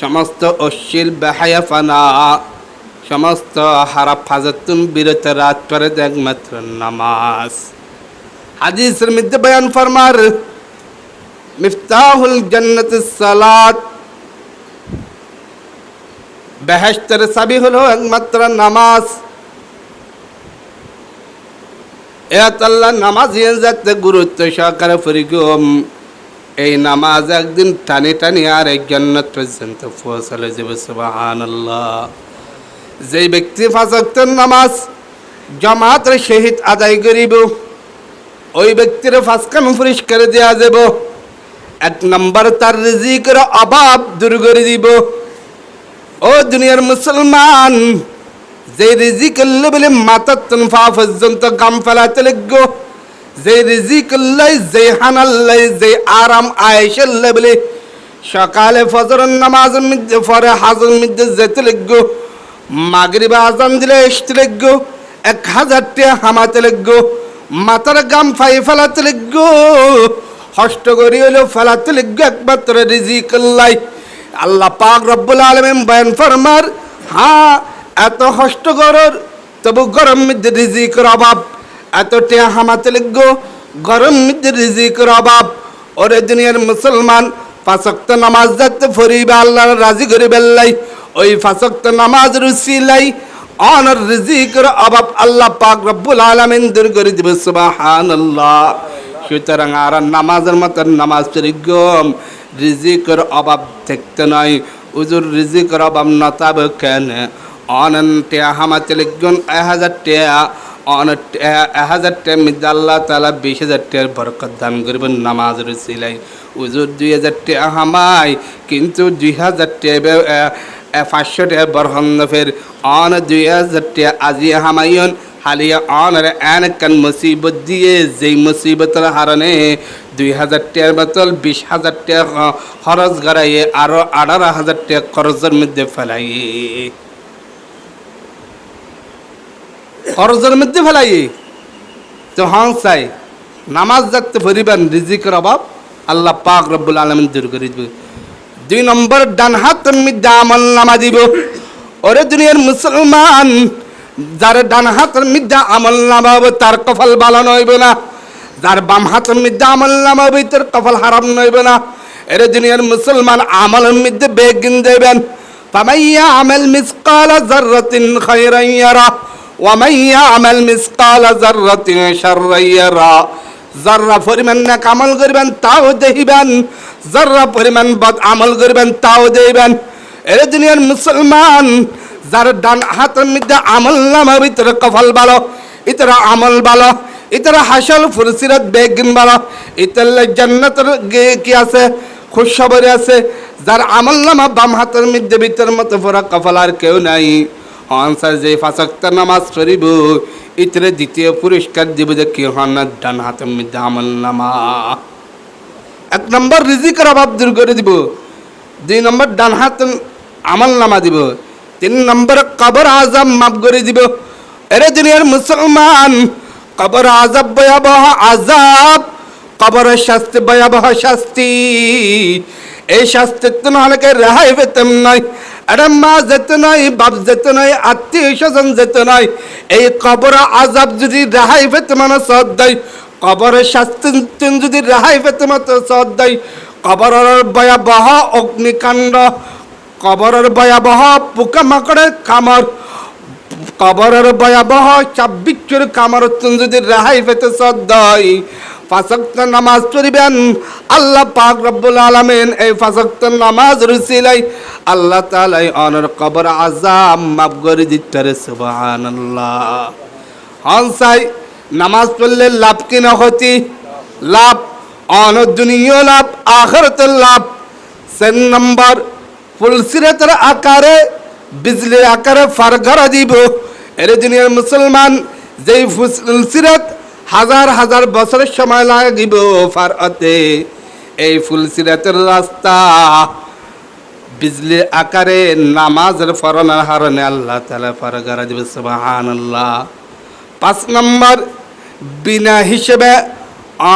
সমস্ত অশ্লীল বেহায়াফানা সমস্ত হারাপ ফাজাতুন বিরত রাত করে একমাত্র নামাজ হাদিসের মধ্যে বয়ান ফরমার মিফতাহুল জান্নাত সালাত বেহেশতের চাবি হলো একমাত্র নামাজ এত নামাজ গুরুত্ব সহকারে এই নামাজ একদিন টানি টানি আর এক জান্নাত পর্যন্ত পৌঁছালে যাবে সুবাহান যেই ব্যক্তি ফাঁসক্তর নামাজ জামাতের শহীদ আদায় করিব, ওই ব্যক্তির ফাঁসকান পরিষ্কার দেওয়া যাব, এক নম্বর তার রিজিকের অভাব দূর করে দিব। ও দুনিয়ার মুসলমান যে রিজিক বলে মাতার তনফা পর্যন্ত গাম ফেলাতে লাগবো যে রিজিক আল্লাহ যে হানাল্লাই যে আরাম আয়েশাল্লাহ বলে সকালে ফজরের নামাজ মধ্যে পরে হাজর মধ্যে যেতে লাগবো। মাগরিবা আজান দিলে আসতে লাগবো। এক হাজার টাকা হামাতে লাগবো। মাথার গাম ফাই ফেলাতে লাগবো। হষ্ট করি হলো ফেলাতে লাগবো একমাত্র রিজিক আল্লাহ আল্লাহ পাক রব্বুল আলমিন বয়ান ফরমার হ্যাঁ এত হষ্ট করর তবু গরম মধ্যে রিজিকের অভাব। এত টিয়া হামাতে লিখগো গরম রিজিকের অভাব। ওরে দুনিয়ার মুসলমান পাঁচক্ত নামাজ যাতে ফরিবে আল্লাহ রাজি করে বেল্লাই। ওই পাঁচক্ত নামাজ রুসিলাই, অনর রিজিকের অভাব আল্লাহ পাক রব্বুল আলামিন দূর করে দিবে, সুবহানাল্লাহ। সুতরাং আর নামাজের মতন নামাজ পরিগম রিজিকের অভাব দেখতে নয়। উজুর রিজিকের অভাব নতাব কেন? অনন টিয়া হামাতে লিখগুন এক হাজার টিয়া হাজার টিয়া মধ্যে আল্লাহ তালা বিশ হাজার টিয়ার বরকত দান করবেন, নামাজ রসিলাই। উজুর দুই হাজার টিয়া হামাই, কিন্তু দুই হাজার টিয়া পাঁচশো টিয়া বরহন্দ ফের। অন দুই হাজার টিয়া আজি হামাইন হালিয়া অনর এন কান মুসিবত দিয়ে, যেই মুসিবতের হারণে দুই হাজার টিয়ার বোতল বিশ হাজার টিয়া খরচ গড়াইয়ে আরও আঠারো হাজার টিয়া খরচের মধ্যে ফেলাইয়ে। খরচের মধ্যে ফেলাই। তো হং চাই। নামাজ যাতে ভরিবেন, রিজিকের অভাব। আল্লাহ পাক রব্বুল আলমিন দূর করে দিবে। দুই নম্বর, ডান হাত মধ্যে আমল নামা দিব। ওরে দুনিয়ার মুসলমান, যার ডান হাতের মধ্যে আমল নামা নামাবে তার কফল ভালো নইবে না। যার বাম হাতের মধ্যে আমল নামাবে তার কফল হারাম নইবে না। এরে দুনিয়ার মুসলমান, আমলের মধ্যে বেগিন দেবেন। ফামাইয়া আমল মিসকাল জাররাতিন খায়রান ইয়ারা। ওয়ামাই আমাল মিসকাল জাররাতি শাররাইয়ারা যাররা পরিমাণ না কামাল করবেন তাও দেখিবেন যাররা পরিমাণ বদ আমল করবেন তাও দেবেন এর দুনিয়ার মুসলমান, যার ডান হাতের মধ্যে আমল নামা, ভিতরে কফল ভালো ইতরা আমল ভালো ইতরা হাসল ফুরসিরত বেগিন ভালো ইতার জান্নাতের কি আছে? খুশবরি আছে। যার আমল নামা বাম হাতের মধ্যে ভিতর মতো পড়া কফল আর কেউ নাই। আনসার যে ফাঁসক্ত নামাজ পড়িব ইতরে দ্বিতীয় পুরস্কার দিব যে কি হন ডান হাতের মধ্যে আমল নামা। এক নম্বর রিজিকের অভাব দূর করে দিব। দুই নম্বর ডান হাত আমল নামা দিব। তিন নম্বর কবর আজাব মাফ করে দিব। এরে দুনিয়ার মুসলমান, কবর আজাব ভয়াবহ আজাব কবরের শাস্তি ভয়াবহ শাস্তি। এই শাস্তির তো নাহলে রেহাই পেতাম নয় আরে মা যেতে নয় বাপ যেতে নয় আত্মীয় স্বজন যেতে নয় এই কবর আজাব যদি রেহাই পেতে মানে সদ দেয় কবরের শাস্তি যদি রেহাই পেতে মানে সদ দেয়। কবরের ভয়াবহ অগ্নিকাণ্ড, কবরের ভয়াবহ পোকামাকড়ের কামড়, কবরের ভয়াবহ চাব্বিচুর কামড় যদি রেহাই পেতে সদ দেয়। ফাঁসক্ত নামাজ পড়িবেন। আল্লাহ পাক রব্বুল আলমিন এই ফাঁসক্ত নামাজ রুসিলাই আল্লাহ তালাই অনর কবর আজাম মাফ করে দিতে সুবাহান হনসাই নামাজ পড়লে লাভ কি না হতি লাভ অন দুনিয় লাভ আখরতের লাভ। সেন নম্বর ফুলসিরতের আকারে, বিজলির আকারে ফারঘরা দিব। এর দুনিয়ার মুসলমান, যেই ফুলসিরত হাজার হাজার বছরের সময় লাগিব ফারতে এই ফুলসিরাতের রাস্তা, বিজলির আকারে নামাজের ফরনার হারণে আল্লাহ তালা ফারগারা দিবে সুবাহান আল্লাহ পাঁচ নম্বর, বিনা হিসেবে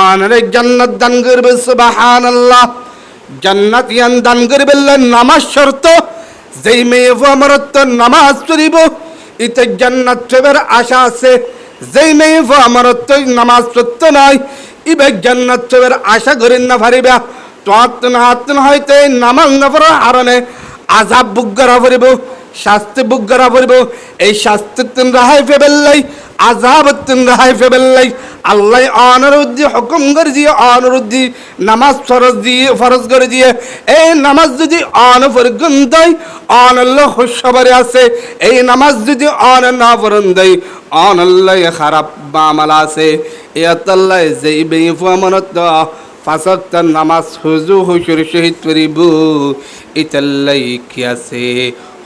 অনেক জান্নাত দান করবে সুবাহান আল্লাহ জান্নাত ইয়ান দান করে বললেন নামাজ শর্ত, যেই মেয়ে আমার নামাজ পড়িব ইতে জান্নাত পেবার আশা আছে। যেই মেয়ে আমার নামাজ পড়তে নয়। ইবে জান্নাত পেবার আশা করেন না পারিবা তোয়াত্তন হাত্তন হইতে নামাজ না পড়ার হারণে আজাব বুক করা পড়িব, শাস্তি বুক করা এই শাস্তি তুমি রাহাই ফেবেল্লাই আজাব তুমি রাহাই ফেবেল্লাই। আল্লাহ অনরুদ্ধি, হুকুম করে দিয়ে অনরুদ্ধি, নামাজ ফরজ দিয়ে, ফরজ করে দিয়ে এই নামাজ যদি অন পরিগুণ দেয় অনল্ল হুসবারে আছে। এই নামাজ যদি অন না পরন দেয় অনল্ল খারাপ বামাল আছে। এতাল্লাহ যেই বেইফু আমানত। ফাঁসক্ত নামাজ হুজু হুসুর শহীদ করিব। ইতাল্লাই কি আছে?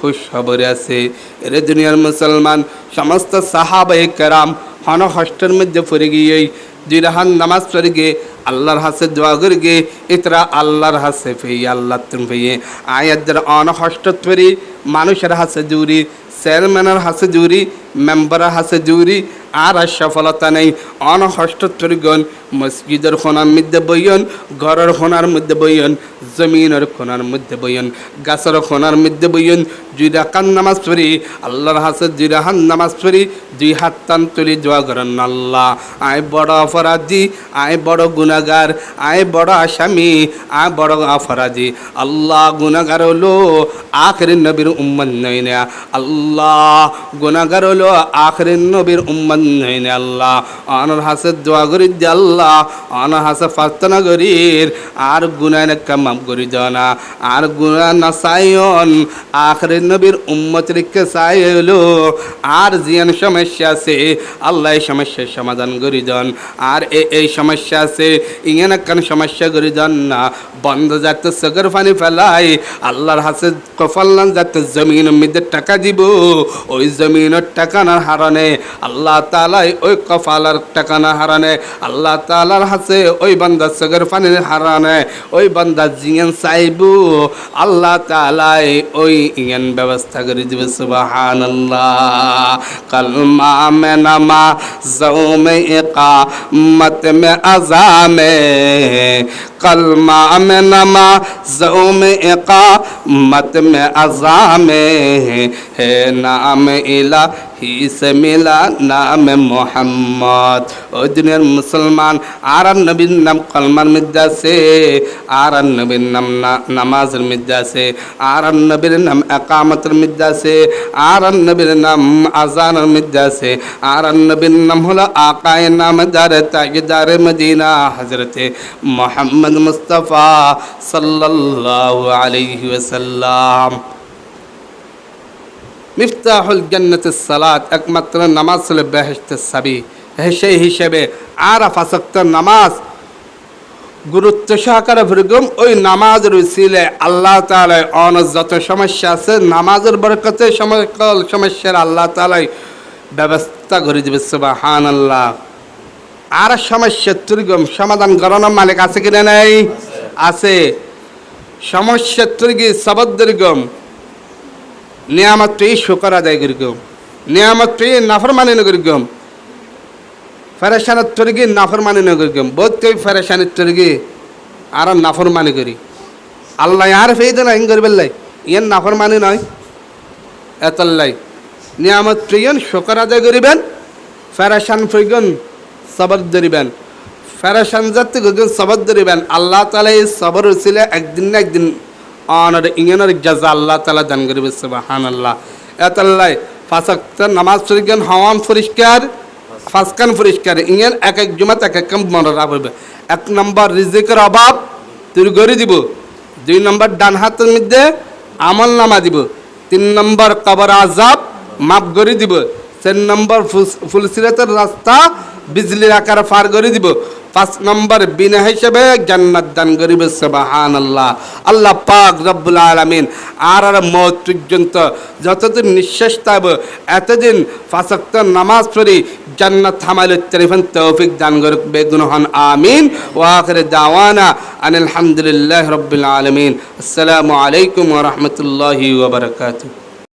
খুশ খবরে আছে। এরে দুনিয়ার মুসলমান, সমস্ত সাহাবাই কেরাম হন হস্টের মধ্যে পড়ে গিয়ে দুই রাহান নামাজ পড়ে গিয়ে আল্লাহর হাসে দোয়া করে গিয়ে ইতরা আল্লাহর হাসে ফেয়ে আল্লাহ তুমি ফেয়ে আয়াদের অন তরি, মানুষের হাসে জুরি চেয়ারম্যানের হাসে জুরি মেম্বারের হাসে জুরি, আর আর সফলতা নেই। অনহষ্টত্তরগণ মসজিদের খোনার মধ্যে বইয়ন, ঘরের খোনার মধ্যে বইয়ন, জমিনের খোনার মধ্যে বইয়ন, গাছের খোনার মধ্যে বইয়ন, দুই রাকান নামাজ পড়ি, আল্লাহর হাসে দুই রাহান নামাজ পড়ি, দুই হাত টান তুলি দোয়া করেন আল্লাহ। আয় বড় অপরাধী, আয় বড় গুণাগার আয় বড় আসামি, আয় বড় অপরাধী। আল্লাহ গুণাগার হলো আখরি নবীর উম্মন নয় না। আল্লাহ গুণাগার হলো আখরি নবীর উম্মন নয় আল্লাহ। অনর হাসে দোয়া করি দে আল্লাহ অনর হাসে প্রার্থনা করির আর গুণায় কামাম করি দাও আর গুণা না সাইন আখরি নবীর উম্মত চাই হলো আর জিয়ান সমস্যা আছে, আল্লাহ এই সমস্যার সমাধান করি দেন আর এই সমস্যা আছে ইঙ্গেন একখান সমস্যা করি দেন না। বন্ধ যাতে সগর পানি ফেলাই, আল্লাহর হাসে কফাল্লান যাতে জমিন মধ্যে টাকা দিব। ওই জমিনের টাকা না হারানে, আল্লাহ তালাই ওই কফালার টাকানা হারানে, আল্লাহ তালার হাসে ওই বান্দা সগর পানি হারানে, ওই বান্দা জিয়ান চাইবু, আল্লাহ তালাই ওই ইঙ্গেন ব্যবস্থা করে দিবে সুবাহান আল্লাহ কলমা মে নামা জৌ মে ইকামত মে আজামে कलमा में नमा जौ में इकामत में अजामे है नाम इला ही से मिला नाम मोहम्मद ও দিনের মুসলমান আর আর নবীর নাম কলমার মধ্যে আছে আর আর নবীর নাম না- নামাজের মধ্যে আছে আর আর নবীর নাম একামতের মধ্যে আছে আর আর নবীর নাম আজানের মধ্যে আছে আর আর নবীর নাম হলো আকায় নাম দারে তাগিদারে মদিনা হজরতে মোহাম্মদ মুস্তফা সাল্লাল্লাহু আলাইহি ওয়াসাল্লাম। মিফতাহুল জান্নাতের সালাত একমাত্র নামাজ হলো বেহেশতের সাবি। সেই হিসেবে আর আফাসক্ত নামাজ গুরুত্ব সহকারে ভৃগম ওই নামাজের উচিলে আল্লাহ তালাই অন যত সমস্যা আছে, নামাজের বরকতে সমস্যার আল্লাহ তালাই ব্যবস্থা করে দিবে সুবাহান আল্লাহ আর সমস্যা দুর্গম। সমাধান করানোর মালিক আছে কিনা নাই? আছে। সমস্যা তুর্গি সবদ দুর্গম। নিয়ামত পেয়ে শুকর আদায় করিগম নিয়ামত পেয়ে নাফরমানি নগরিগম ফেরেশানের তরগি নাফরমানি নগরিগম বোধ কই ফেরেশানের তরগি আর নাফরমানি করি। আল্লাহ আর ফেই দেন হিং করবেন লাই ইয়ান নাফরমানি নয়। এতল্লাই। নিয়ামত প্রিয়ন শুকর আদায় করিবেন। ফেরেশান ফ্রিগন সবর ধরিবেন। ফেরেশান যাতে গগন সবর ধরিবেন। আল্লাহ তালা এই সবর উচিলে একদিন না একদিন অনার ইংনের জাজা আল্লাহ তালা দান করিবে সুবাহান আল্লাহ এতাল্লাই ফাঁসাক্ত নামাজ পড়িগেন হাওয়ান পরিষ্কার, ফাঁসকান পরিষ্কার, ইংয়ের এক এক জমাত এক এক মনে রাখবে। এক নম্বর রিজিকের অভাব তুই গড়ি দিব। দুই নম্বর ডান হাতের মধ্যে আমল নামা দিব। তিন নম্বর কবর আজাব মাফ করে দিব। চার নম্বর ফুলসিরাতের রাস্তা বিজলির আকারে পার করে দিব। পাঁচ নম্বর বিনা হিসেবে জান্নাত দান করিবে সুবহান আল্লাহ আল্লাহ পাক রব্বুল আলামিন আর আর মত পর্যন্ত যতদিন নিঃশ্বাস থাকব, এতদিন ফাঁসক্ত নামাজ পড়ি জান্নাত হামাল তেরিফান, তৌফিক দান করুক বেগুনহন আমিন। ও আখরে দাওয়ানা আনিল হামদুলিল্লাহ রব্বুল আলামিন। আসসালামু আলাইকুম ওয়া রাহমাতুল্লাহি ওয়া বারাকাতুহু।